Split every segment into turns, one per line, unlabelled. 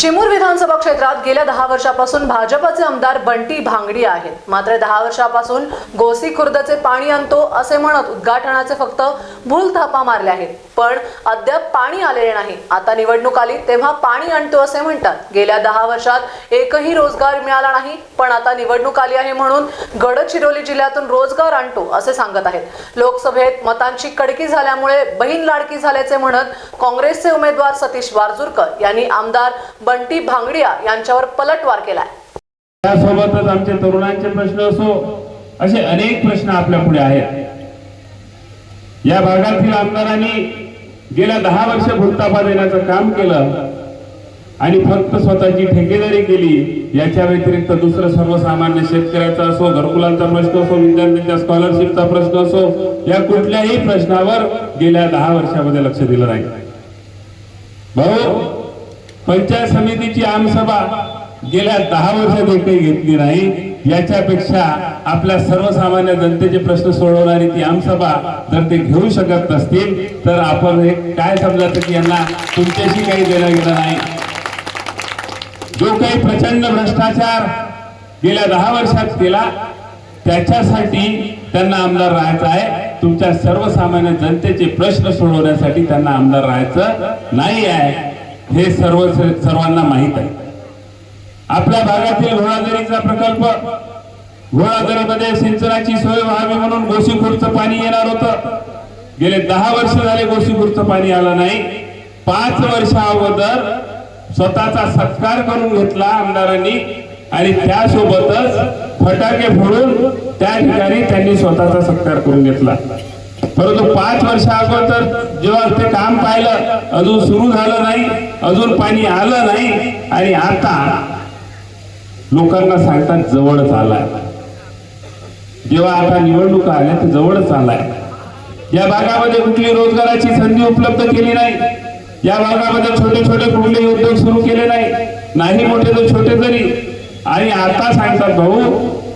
चिमूर विधानसभा क्षेत्रात गेल्या दहा वर्षापासून भाजपचे आमदार बंटी भांगडी आहेत. मात्र दहा वर्षापासून गोसी खुर्दचे पाणी आणतो असे म्हणत उद्घाटनाचे फक्त भूल थापा मारले आहेत. पण अद्याप पाणी आलेले नाही. आता निवडणूक आली तेव्हा पाणी आणतो असे म्हणतात. गेल्या दहा वर्षात एकही रोजगार मिळाला नाही पण आता निवडणूक आली आहे म्हणून गडचिरोली जिल्ह्यातून रोजगार आणतो असे सांगत आहेत. लोकसभेत मतांची कडकी झाल्यामुळे बहीण लाडकी झाल्याचे म्हणत काँग्रेसचे उमेदवार सतीश वारजुरकर यांनी आमदार बंटी भांगडिया यांच्यावर पलटवार केलाय.
त्यासोबतच आमचे तरुणांचे प्रश्न असो असे अनेक प्रश्न आपल्या पुढे आहेत. या भागातील आमदारांनी गेल्या दहा वर्ष भूलतापा देण्याचं काम केलं आणि फक्त स्वतःची ठेकेदारी केली याच्या व्यतिरिक्त दुसरं सर्वसामान्य शेतकऱ्याचा असो घरकुलांचा प्रश्न असो विद्यार्थ्यांच्या स्कॉलरशिपचा प्रश्न असो या कुठल्याही प्रश्नावर गेल्या दहा वर्षामध्ये लक्ष दिलं नाही. भाऊ पंचायत समितीची आमसभा गेल्या दहा वर्षात एकही घेतली नाही. याच्यापेक्षा आपल्या सर्वसामान्य जनतेचे प्रश्न सोडवणारी ती आमसभा जर ते घेऊ शकत नसतील तर आपण हे काय समजायचं की यांना तुमच्याशी काही देणं गेलं नाही. जो काही प्रचंड भ्रष्टाचार गेल्या दहा वर्षात केला त्याच्यासाठी त्यांना आमदार राहायचं आहे. तुमच्या सर्वसामान्य जनतेचे प्रश्न सोडवण्यासाठी त्यांना आमदार राहायचं नाही आहे. हे सर्व सर्वांना माहीत आहे. आपल्या भागातील घोडादरीचा प्रकल्प. घोडादरीमध्ये सिंचनाची सोय व्हावी म्हणून गोसीखुरचं पाणी येणार होतं. गेले दहा वर्ष झाले गोसीखुरचं पाणी आलं नाही. पाच वर्षा अगोदर स्वतःचा सत्कार करून घेतला आमदारांनी आणि त्यासोबतच फटाके फोडून त्या ठिकाणी त्यांनी स्वतःचा सत्कार करून घेतला. परंतु पाच वर्षा अगोदर जेव्हा ते काम पाहिलं अजून सुरू झालं नाही अजून पाणी आलं नाही आणि आता लोकांना सांगतात जवळच आलाय जेव्हा आता निवडणुका आल्या तर जवळच आलाय या भागामध्ये कुठली रोजगाराची संधी उपलब्ध केली नाही. या भागामध्ये छोटे छोटे कुठले उद्योग सुरू केले नाही. नाही मोठे तर छोटे तरी आणि आता सांगतात भाऊ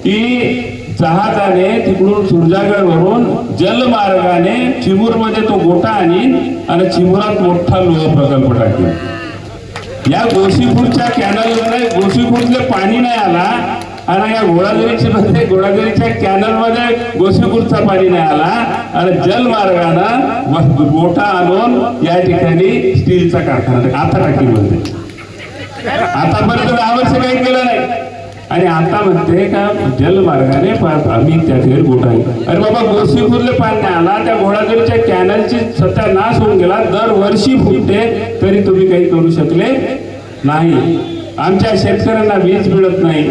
की जहाजाने तिकडून सुरजागड वरून जलमार्गाने चिमूरमध्ये तो गोटा आणीन आणि चिमूरात मोठा लोह प्रकल्प टाकेल या गोसीपूरच्या कॅनलमध्ये गोसीपूरले पाणी नाही आला आणि या घोडागिरीच्या मध्ये घोडागिरीच्या कॅनलमध्ये गोसीपूरचा पाणी नाही आला आणि जलमार्गानं मोठा आणून या ठिकाणी स्टीलचा कारखाना आता टाकी म्हणते आतापर्यंत दहा वर्ष काही केलं नाही. आणि आता म्हणते का जलमार्गाने पाहत आम्ही त्या ठिकाणी गोठा अरे बाबा गोसीपूरले पाणी नाही आला त्या घोडागिरीच्या कॅनलची सत्यानाश होऊन गेला. दरवर्षी फुटते तरी तुम्ही काही करू शकले नाही. आमच्या शेतकऱ्यांना वीज मिळत नाही.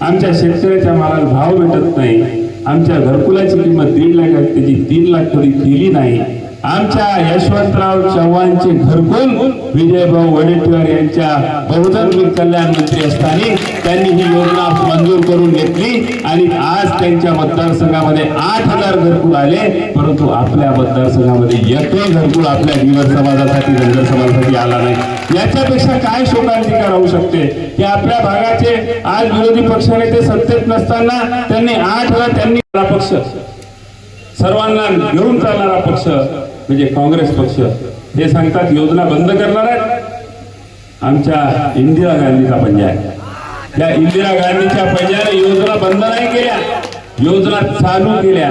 आमच्या शेतकऱ्याच्या मालाला भाव भेटत नाही. आमच्या घरकुलाची किंमत दीड लाख आहे त्याची तीन लाख थोडी दिली नाही. आमच्या यशवंतराव चव्हाणचे घरकुल विजयभाऊ वडेट्टीवार यांच्या बहुजन कल्याण मंत्री असताना त्यांनी ही योजना मंजूर करून घेतली आणि आज त्यांच्या मतदारसंघामध्ये आठ हजार घरकुल आले परंतु आपल्या मतदारसंघामध्ये एकही घरकुल आपल्या दिवस समाजासाठी धनगर समाजासाठी आला नाही. याच्यापेक्षा काय शोकांतिका राहू शकते? की आपल्या भागाचे आज विरोधी पक्षनेते सत्तेत नसताना त्यांनी आठ हजार त्यांनी पक्ष. सर्वांना घेऊन चालणारा पक्ष म्हणजे काँग्रेस पक्ष. हे सांगतात योजना बंद करणार आहेत. आमच्या इंदिरा गांधीचा पंजा आहे इंदिरा गांधीच्या पंजाने योजना बंद नाही केल्या. योजना चालू केल्या.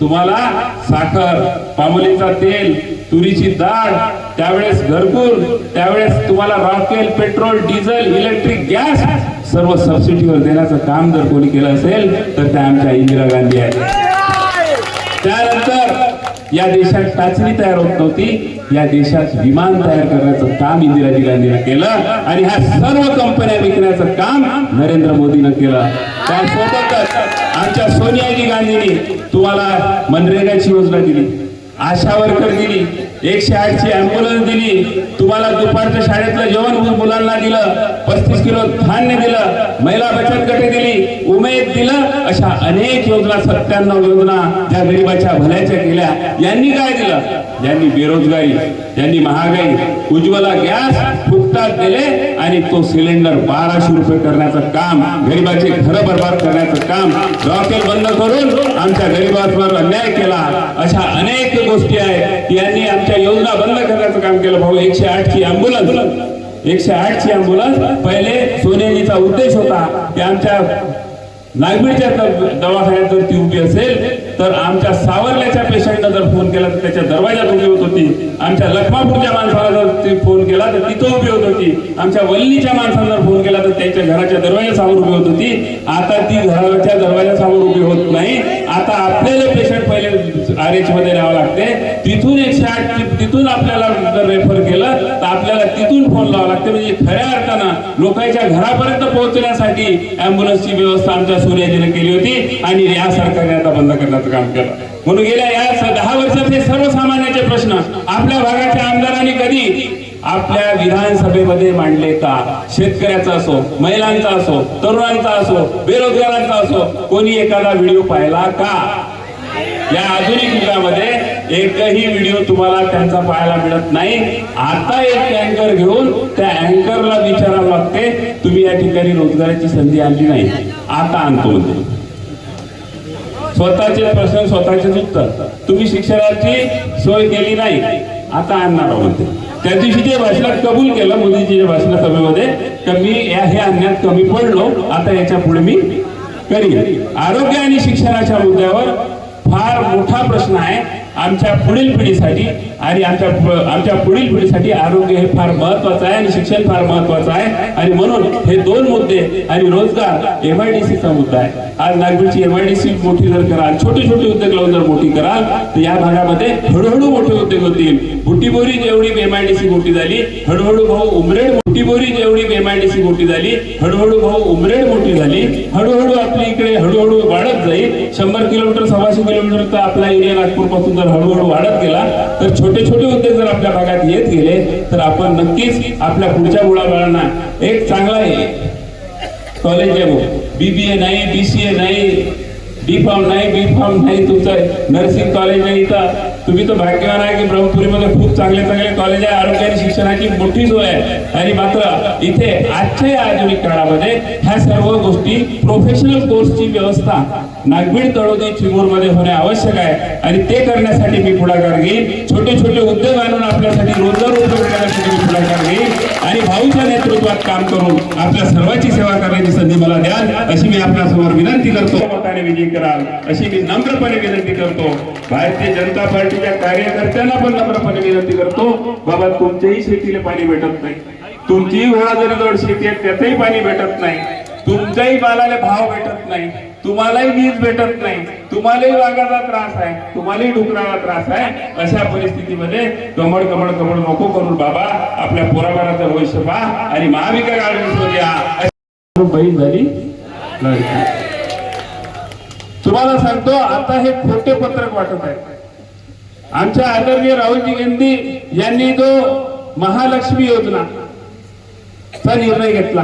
तुम्हाला साखर पामोलीचा तेल तुरीची डाळ त्यावेळेस घरकुल त्यावेळेस तुम्हाला रॉकेल पेट्रोल डिझेल इलेक्ट्रिक गॅस सर्व सबसिडीवर देण्याचं काम जर कोणी केलं असेल तर त्या आमच्या इंदिरा गांधी आहेत. त्यानंतर या देशात टाचणी तयार होत नव्हती. या देशात विमान तयार करण्याचं काम इंदिराजी गांधीनं केलं आणि ह्या सर्व कंपन्या विकण्याचं काम नरेंद्र मोदीनं केलं. त्यासोबतच आमच्या सोनियाजी गांधींनी तुम्हाला मनरेगाची योजना दिली. आशा वर्कर दिली एकशे आठची अँब्युलन्स दिली तुम्हाला दुपारच्या शाळेतलं जेवण मुलांना दिलं पस्तीस किलो धान्य दिलं महिला बचत गटे दिली उमेद दिलं अशा अनेक योजना सत्त्याण्णव योजना ज्या गरीबाच्या भल्याच्या केल्या. यांनी काय दिलं? यांनी बेरोजगारी यांनी महागाई उज्ज्वला गॅस फुकटात दिले आणि तो सिलेंडर बाराशे रुपये करण्याचं काम गरिबाचे घर बर्बाद करण्याचं काम रॉकेल बंद करून आमच्या गरीबांवर अन्याय केला. गोष्टी आहेत यांनी आमच्या योजना बंद करण्याचं काम केलं. भाऊ एकशे आठ ची अँब्युलन्स एकशे आठ ची अँब्युलन्स पहिले सोनेजीचा उद्देश होता की आमच्या नागबीडच्या दवाखान्यात जर ती उभी असेल तर आमच्या सावरल्याच्या पेशंटनं जर फोन केला तर त्याच्या दरवाजात उभी होत होती. आमच्या लखमापूरच्या माणसाला जर ती फोन केला तर तिथं उभी होत होती. आमच्या वल्लीच्या माणसाला जर फोन केला तर त्यांच्या घराच्या दरवाजासमोर उभी होत होती. आता ती घराच्या दरवाजासमोर उभी होत नाही. आता आपल्याला पेशंट पहिले आर एच मध्ये न्यावं लागते. तिथून एकशे आठ तिथून आपल्याला जर रेफर केलं तर आपल्याला तिथून फोन लावा लागते. म्हणजे खऱ्या अर्थानं लोकांच्या घरापर्यंत पोहोचण्यासाठी अँब्युलन्सची व्यवस्था आमच्या सूर्याजीने केली होती आणि या सरकारने आता बंद करण्याचं काम केलं. म्हणून गेल्या या दहा वर्षात हे सर्वसामान्याचे प्रश्न आपल्या भागाच्या आमदारांनी कधी आपल्या विधानसभेमध्ये मांडले का? शेतकऱ्याचा असो महिलांचा असो तरुणांचा असो बेरोजगारांचा असो कोणी एखादा व्हिडिओ पाहिला का? या आधुनिक युगामध्ये एकही व्हिडिओ तुम्हाला त्यांचा पाहायला मिळत नाही. आता एक अँकर घेऊन त्या अँकरला विचारावं लागते तुम्ही या ठिकाणी रोजगाराची संधी आणली नाही. आता आणतो म्हणजे स्वतःचे प्रश्न स्वतःचेच उत्तर. तुम्ही शिक्षणाची सोय केली नाही आता आणणार म्हणते. त्या दिवशी ते भाषणात कबूल केलं मोदीजीच्या भाषण सभेमध्ये कमी मी या हे आणण्यात कमी पडलो. आता याच्यापुढे मी करीन. आरोग्य आणि शिक्षणाच्या मुद्द्यावर फार मोठा प्रश्न आहे आमच्या पुढील पिढीसाठी आणि आमच्या आमच्या पुढील पिढीसाठी आरोग्य हे फार महत्वाचं आहे आणि शिक्षण फार महत्वाचं आहे. आणि म्हणून हे दोन मुद्दे आणि रोजगार एमआयडीसीचा मुद्दा आहे. आज नागपूरची एमआयडीसी मोठी जर कराल छोटे छोटे उद्योग लावून जर मोठी कराल तर या भागामध्ये हळूहळू मोठे उद्योग होतील. बुटीबोरी जेवढी एमआयडीसी मोठी झाली हळूहळू भाऊ उमरेड बोरी जेवढी एमआयडीसी मोठी झाली हळूहळू भाऊ उमरेड मोठी झाली हळूहळू आपली इकडे हळूहळू वाढत जाईल. शंभर किलोमीटर सव्वाशे किलोमीटरचा आपला एरिया नागपूरपासून जर हळूहळू वाढत गेला तर छोटे छोटे उद्योग जर आपल्या भागात येत गेले तर आपण नक्कीच आपल्या पुढच्या मुळाबाळांना एक चांगला आहे कॉलेज आहे बीबीए नाही बीसीए नाही बी फॉर्म नाही बी फॉर्म नाही तुमचं नर्सिंग कॉलेज नाही इथं. तुम्ही तर भाग्यवान आहे की ब्रह्मपुरीमध्ये खूप चांगले चांगले कॉलेज आहे आरोग्य आणि शिक्षणाची मोठी सोय आहे. आणि मात्र इथे आजच्या या आधुनिक काळामध्ये ह्या सर्व गोष्टी प्रोफेशनल कोर्सची व्यवस्था नागबीड तळोदी चिमूरमध्ये होणे आवश्यक आहे. आणि ते करण्यासाठी मी पुढाकार घेईन. छोटे छोटे उद्योग आणून आपल्यासाठी रोजगार उपयोग करण्यासाठी मी पुढाकार घेईन. आणि भाऊच्या नेतृत्वात काम करून आपल्या सर्वांची सेवा करण्याची संधी मला द्याल अशी मी आपल्यासमोर विनंती करतो. मताने विजयी कराल अशी मी नम्रपणे विनंती करतो. भारतीय जनता पार्टी पार्टीच्या कार्यकर्त्यांना पण नम्रपणे विनंती करतो. बाबा तुमच्याही शेतीला पाणी भेटत नाही. तुमचीही घोडाजवळ शेती आहे त्याचंही पाणी भेटत नाही. तुमच्याही मालाला भाव भेटत नाही. तुम्हालाही वीज भेटत नाही. तुम्हालाही वाघाचा त्रास आहे. तुम्हालाही डुकराला त्रास आहे. अशा परिस्थितीमध्ये कमळ कमळ कमळ नको करून बाबा. आपल्या पोराबाराचं भविष्य पहा आणि महाविकास आघाडीमध्ये बहीण झाली तुम्हाला सांगतो आता हे खोटे पत्रक वाटत आहे. आमच्या आदरणीय राहुलजी गांधी यांनी जो महालक्ष्मी योजना चा निर्णय घेतला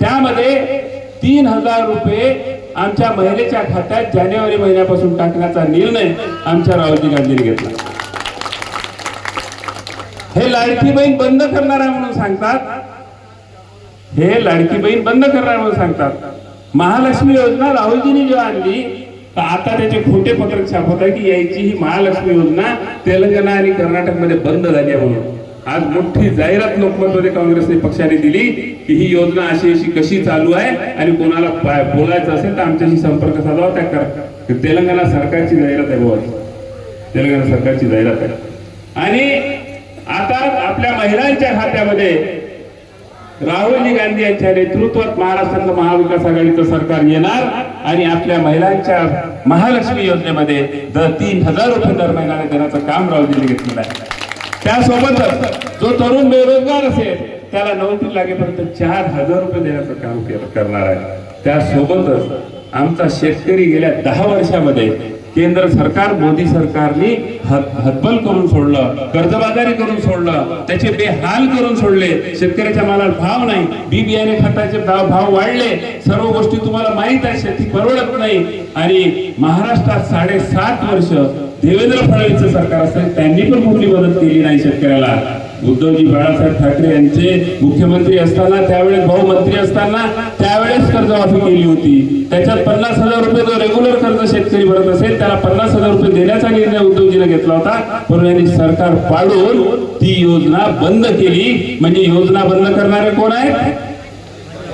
त्यामध्ये तीन हजार रुपये आमच्या महिलेच्या खात्यात जानेवारी महिन्यापासून टाकण्याचा निर्णय आमच्या राहुलजी गांधींनी घेतला. हे लाडकी बहीण बंद करणार आहे म्हणून सांगतात. हे लाडकी बहीण बंद करणार म्हणून सांगतात. महालक्ष्मी योजना राहुलजींनी जेव्हा आणली तर आता त्याचे खोटे पत्रक छापत आहे की यायची ही महालक्ष्मी योजना तेलंगणा आणि कर्नाटकमध्ये बंद झाली आहे म्हणून. आज मोठी जाहिरात लोकमतमध्ये काँग्रेसने पक्षाने दिली की ही योजना अशी अशी कशी चालू आहे आणि कोणाला बोलायचं असेल तर आमच्याशी संपर्क साधावा. त्या तेलंगणा सरकारची जाहिरात आहे बाबा तेलंगणा सरकारची जाहिरात आहे. आणि आता आपल्या महिलांच्या खात्यामध्ये राहुलजी गांधी यांच्या नेतृत्वात महाराष्ट्रातलं महाविकास आघाडीचं सरकार येणार आणि आपल्या महिलांच्या महालक्ष्मी योजनेमध्ये दर तीन हजार रुपये दर महिन्याला देण्याचं काम राहुलजींनी घेतलेलं आहे. त्यासोबतच जो तरुण बेरोजगार असेल त्याला नोकरी लागेपर्यंत चार हजार रुपये देण्याचं काम करणार आहे. त्यासोबतच आमचा शेतकरी गेल्या दहा वर्षामध्ये केंद्र सरकार मोदी सरकारने हतबल करून सोडलं कर्जबाजारी करून सोडलं त्याचे बेहाल करून सोडले. शेतकऱ्याच्या मालाला भाव नाही. बी बियाणे खताचे भाव वाढले. सर्व गोष्टी तुम्हाला माहीत आहे शेती परवडत नाही. आणि महाराष्ट्रात साडेसात वर्ष देवेंद्र फडणवीसचं सरकार असेल त्यांनी पण कुठली मदत केली नाही शेतकऱ्याला. उद्धवजी बाळासाहेब ठाकरे यांचे मुख्यमंत्री असताना त्यावेळेस भाऊ असताना त्यावेळेस कर्जमाफी केली होती. त्याच्यात पन्नास हजार रुपये जो रेग्युलर कर्ज शेतकरी भरत असेल त्याला पन्नास हजार रुपये देण्याचा निर्णय उद्धवजीने घेतला होता. म्हणून यांनी सरकार पाडून ती योजना बंद केली. म्हणजे योजना बंद करणारे कोण आहेत?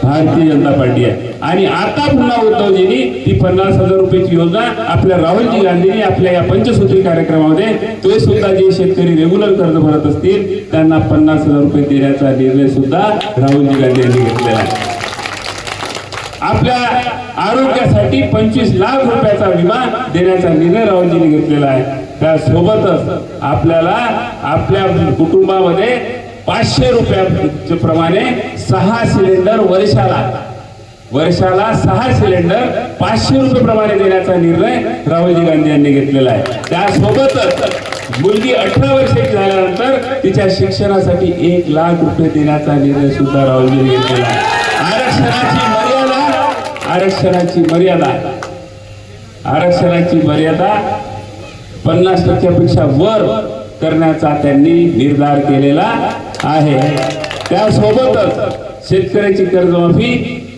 भारतीय जनता पार्टी आहे. आणि आता पुन्हा उद्धवजींनी ती पन्नास हजार रुपयाची योजना आपल्या राहुलजी गांधींनी आपल्या या पंचसूत्री कार्यक्रमामध्ये ते सुद्धा जे शेतकरी रेग्युलर कर्ज भरत असतील त्यांना पन्नास हजार रुपये देण्याचा निर्णय सुद्धा राहुलजी गांधी यांनी घेतलेला आहे. आपल्या आरोग्यासाठी पंचवीस लाख रुपयाचा विमा देण्याचा निर्णय राहुलजींनी घेतलेला आहे. त्यासोबतच आपल्याला आपल्या कुटुंबामध्ये पाचशे रुपया प्रमाणे सहा सिलेंडर वर्षाला वर्षाला सहा सिलेंडर पाचशे रुपये प्रमाणे देण्याचा निर्णय राहुलजी गांधी यांनी घेतलेला आहे. त्यासोबतच मुलगी अठरा वर्षाची झाल्यानंतर तिच्या शिक्षणासाठी एक लाख रुपये देण्याचा निर्णय सुद्धा राहुलजींनी घेतलेला आहे. आरक्षणाची मर्यादा आरक्षणाची मर्यादा आरक्षणाची मर्यादा पन्नास टक्क्यापेक्षा वर करण्याचा त्यांनी निर्धार केलेला आहे. त्यासोबतच शेतकऱ्याची कर्जमाफी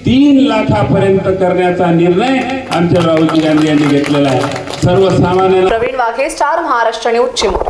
तीन लाखापर्यंत करण्याचा निर्णय आमच्या राहुलजी गांधी यांनी घेतलेला आहे. सर्वसामान्य
प्रवीण वाघे स्टार महाराष्ट्र न्यूज चिमूर.